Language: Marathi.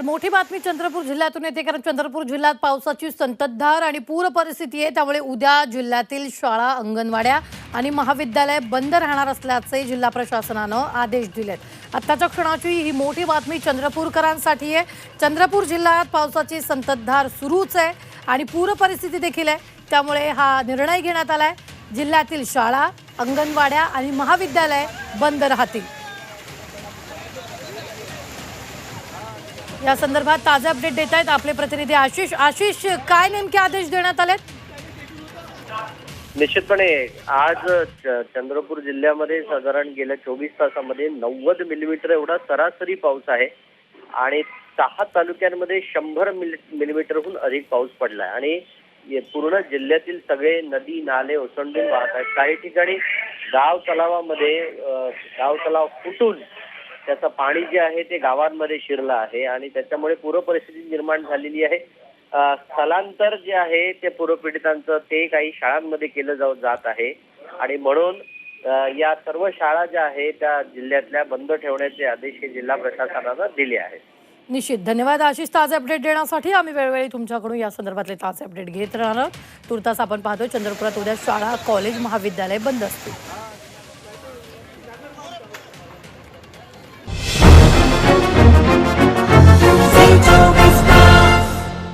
तर मोठी बातमी चंद्रपूर जिल्ह्यातून येते कारण चंद्रपूर जिल्ह्यात पावसाची संततधार आणि पूर परिस्थिती आहे. त्यामुळे उद्या जिल्ह्यातील शाळा अंगणवाड्या आणि महाविद्यालय बंद राहणार असल्याचे जिल्हा प्रशासनानं आदेश दिलेत. आत्ताच्या क्षणाची ही मोठी बातमी चंद्रपूरकरांसाठी आहे. चंद्रपूर जिल्ह्यात पावसाची संततधार सुरूच आहे आणि पूर परिस्थिती देखील आहे. त्यामुळे हा निर्णय घेण्यात आला आहे जिल्ह्यातील शाळा अंगणवाड्या आणि महाविद्यालय बंद राहतील. या संदर्भात ताजे अपडेट देत आहेत आपले प्रतिनिधी आशिष. आशिष काय नेमके आदेश देण्यात आलेत? निश्चितपणे आज चंद्रपूर जिल्ह्यामध्ये साधारण गेल्या चोवीस तासामध्ये नव्वद मिलीमीटर एवढा सरासरी पाऊस आहे आणि सहा तालुक्यांमध्ये शंभर मिल मिलीमीटरहून अधिक पाऊस पडला आहे आणि पूर्ण जिल्ह्यातील सगळे नदी नाले ओसंडून वाहत आहेत. काही ठिकाणी गाव तलावामध्ये गाव तलाव फुटून त्याचं पाणी जे आहे ते गावांमध्ये शिरलं आहे आणि त्याच्यामुळे पूरपरिस्थिती निर्माण झालेली आहे. स्थलांतर जे आहे ते पूरपीडितांचं ते काही शाळांमध्ये केलं जाऊ जात आहे. आणि म्हणून या सर्व शाळा ज्या आहे त्या जिल्ह्यातल्या बंद ठेवण्याचे आदेश हे जिल्हा प्रशासनानं दिले आहेत. निश्चित. धन्यवाद आशिष ताजे अपडेट देण्यासाठी. आम्ही वेळोवेळी तुमच्याकडून या संदर्भातले ताजे अपडेट घेत राहणार. तुर्तास आपण पाहतो चंद्रपुरात उद्या शाळा कॉलेज महाविद्यालय बंद असतील.